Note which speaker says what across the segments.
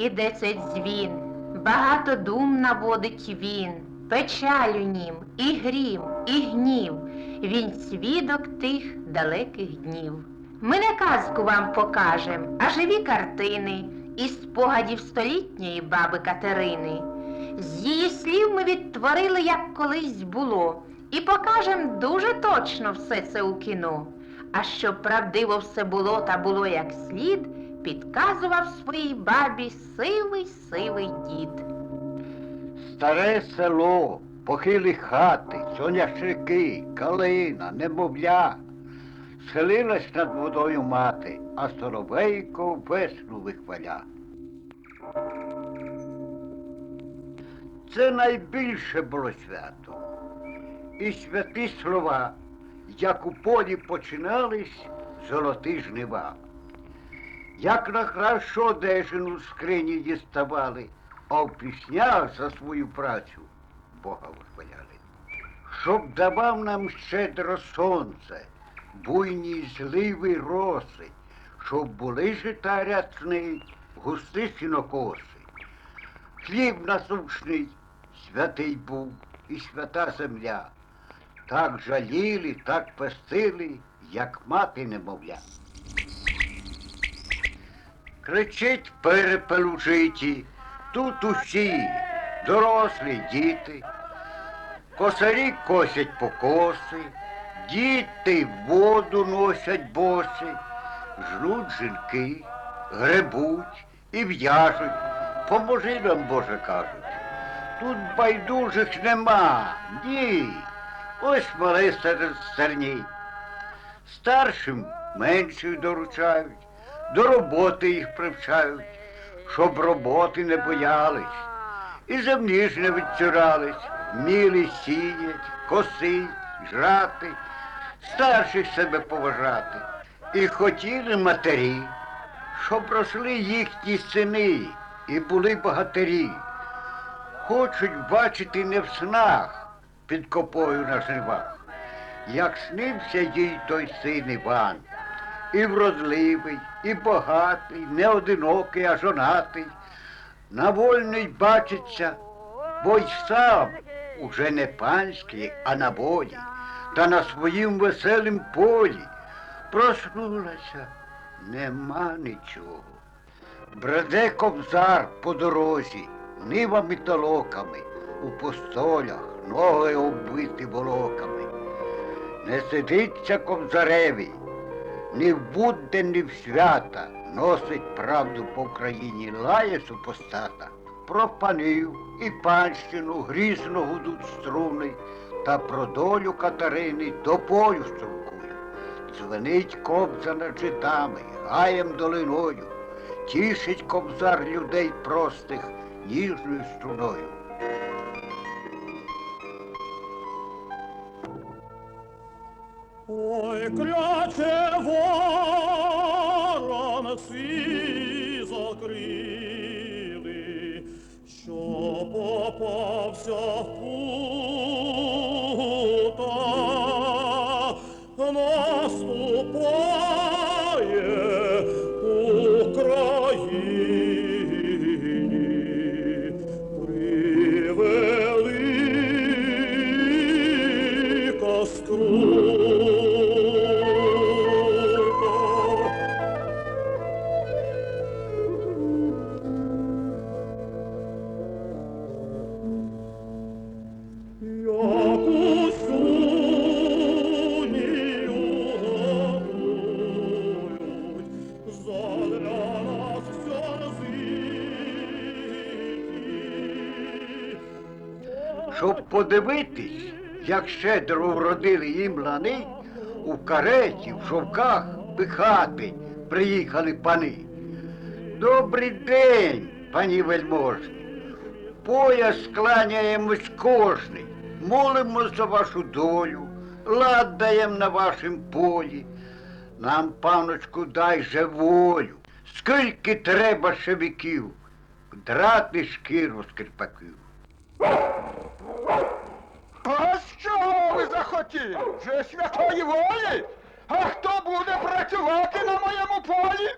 Speaker 1: іде цей дзвін, багато дум наводить він, печаль у нім, і грім, і гнів, він свідок тих далеких днів. Ми не казку вам покажем, а живі картини із спогадів столітньої баби Катерини. З її слів ми відтворили, як колись було, і покажем дуже точно все це у кіно. А щоб правдиво все було та було як слід, підказував своїй бабі сивий сивий дід.
Speaker 2: Старе село, похилі хати, соняшники, калина, немовля. Селилась над водою мати, а соловейко весну вихваля. Це найбільше було свято. І святі слова, як у полі починались золоті жнива. Як на кращу одежину з скрині діставали, а в піснях за свою працю Бога вихваляли. Щоб давав нам щедро сонце, буйні зливи роси, щоб були жита рясний, густі сінокоси. Хліб насущний, святий був і свята земля. Так жаліли, так пестили, як мати немовля. Кричить перепел у тут усі, дорослі діти, косарі косять покоси, діти воду носять боси, жнуть жінки, гребуть і в'яжуть, поможи нам, Боже, кажуть. Тут байдужих нема, ні. Ось мале серед стерні. Старшим менших доручають, до роботи їх привчають, щоб роботи не боялись, і землі ж не відцюрались, вміли сіять, косить, жрати, старших себе поважати. І хотіли матері, щоб росли їхні сини і були богатирі. Хочуть бачити не в снах під копою на жнивах, як снився їй той син Іван, і вродливий, і багатий, не одинокий, а жонатий, на вольний бачиться, бо й сам уже не панський, а на волі, та на своїм веселім полі проснулася, нема нічого. Бреде кобзар по дорозі, нивами та локами, у постолях ноги оббиті волоками. Не сидиться кобзареві, ні в будде, ні в свята, носить правду по країні, лає супостата. Про панів і панщину грізно гудуть струни, та про долю Катерини до полю струмкує. Дзвенить кобза над житами, гаєм долиною, тішить кобзар людей простих ніжною струною.
Speaker 3: croce voi!
Speaker 2: Щоб подивитись, як щедро вродили їм лани, у кареті, в шовках пихати приїхали пани. Добрий день, пані вельможні. Пояс скланяємось кожний, молимо за вашу долю, лад даєм на вашім полі. Нам, паночку, дай же волю. Скільки треба ще віків, драти шкіру з кирпаків.
Speaker 4: А з чого ви захотіли? Вже святої волі? А хто буде працювати на моєму полі?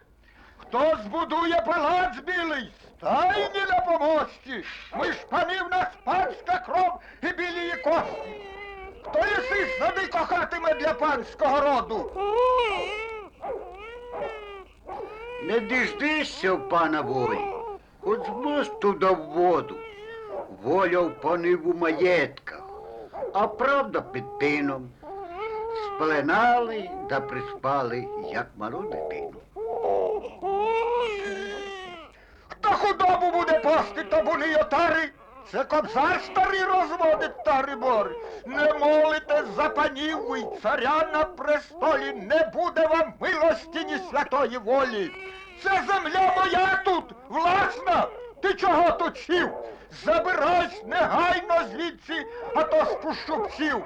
Speaker 4: Хто збудує палац білий, Стайні на помості. Ми ж панів нас панська кров і білії кості. Хто єси сади кохатиме для панського роду?
Speaker 2: Не діждишся в пана волі, хоч з мосту в воду. Воля в панив у маєтках, а правда під тином. Спленали да приспали, як малу дитину.
Speaker 4: Хто худобу буде пасти табуни й отари? Це кобзар старий розводить тари бори. Не молите за панів ви, царя на престолі, не буде вам милості ні святої волі. Це земля моя тут, власна. Ти чого тут сів? Забирайся негайно звідси, а то спущу псів.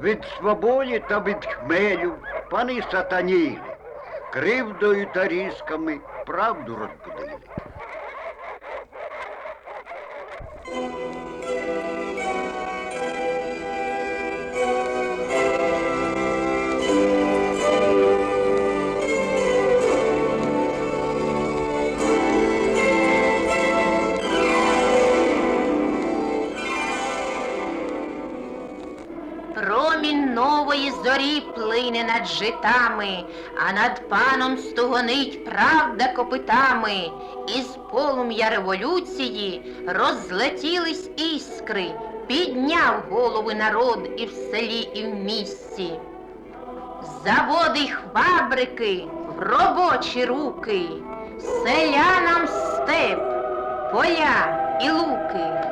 Speaker 2: Від свободи та від хмелю пани сатаніли, кривдою та різками правду розбудили.
Speaker 1: Зорі плине над житами, а над паном стогонить правда копитами. Із полум'я революції розлетілись іскри, підняв голови народ і в селі, і в місті. Заводи й фабрики в робочі руки, селянам степ, поля і луки.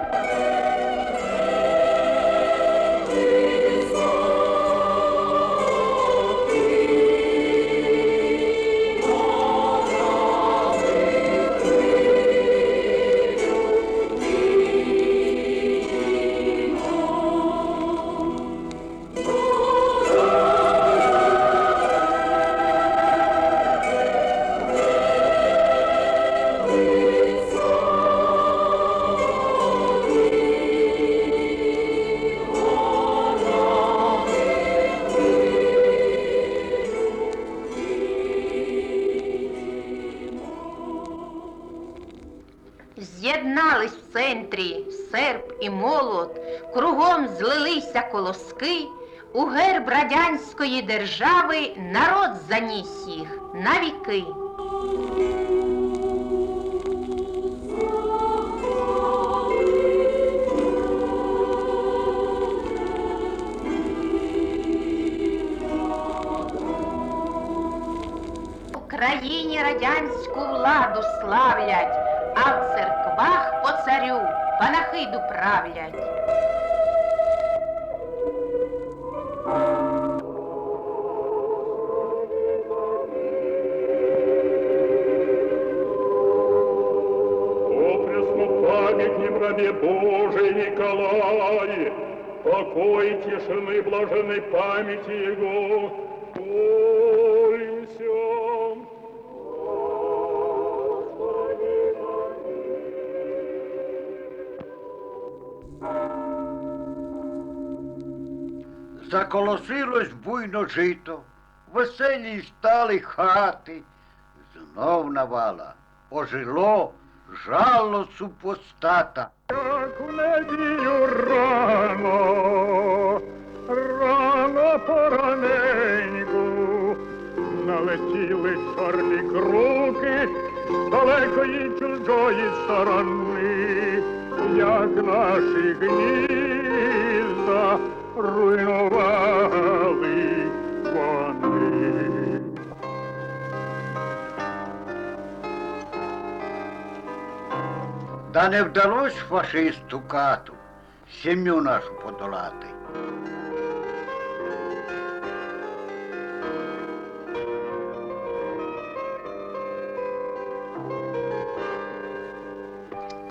Speaker 1: Злилися колоски, у герб радянської держави народ заніс їх на віки. Країні радянську владу славлять, а в церквах по царю панахиду правлять.
Speaker 3: Покой блаженной памяти его, молимся.
Speaker 2: Заколосилось буйно жито, веселі стали хати, знов навала, ожило жало супостата.
Speaker 3: Як в недію рано налетіли чорні круки з далекої чужої сторони, як наші гнізда руйнували вони.
Speaker 2: Да не вдалось фашисту кату сім'ю нашу подолати.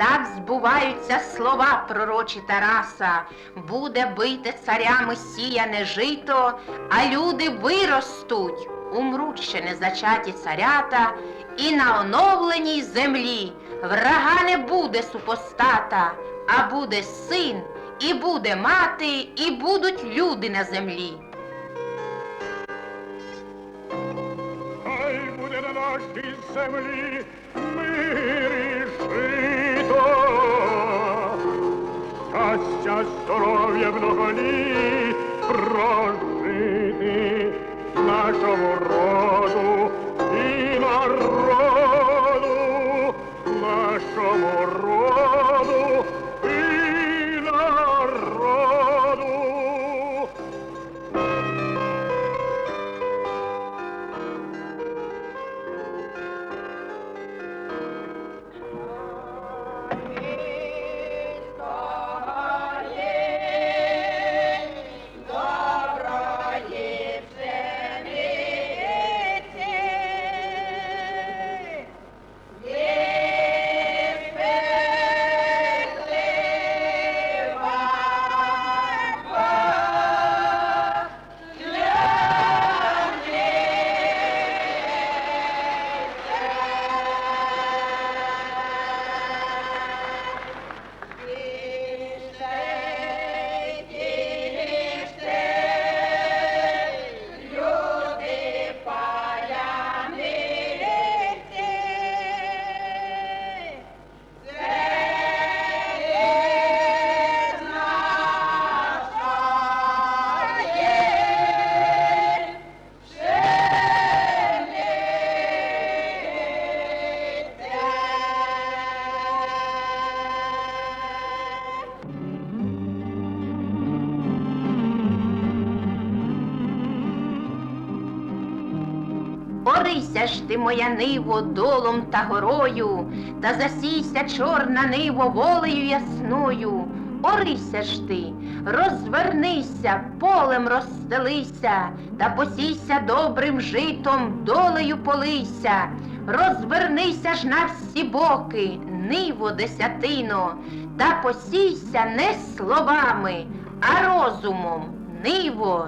Speaker 1: Так збуваються слова пророчі Тараса. Буде бити царями сіяне жито, а люди виростуть, умруть ще не зачаті царята, і на оновленій землі врага не буде супостата, а буде син, і буде мати, і будуть люди на землі.
Speaker 3: нашій землі мир і жито. Щастя, здоров'я много літ прожити нашому роду і народу,
Speaker 1: Орися ж ти, моя ниво, долом та горою, та засійся чорна ниво волею ясною. Орися ж ти, розвернися, полем розстелися, та посійся добрим житом, долею полися. Розвернися ж на всі боки, ниво десятино, та посійся не словами, а розумом, ниво.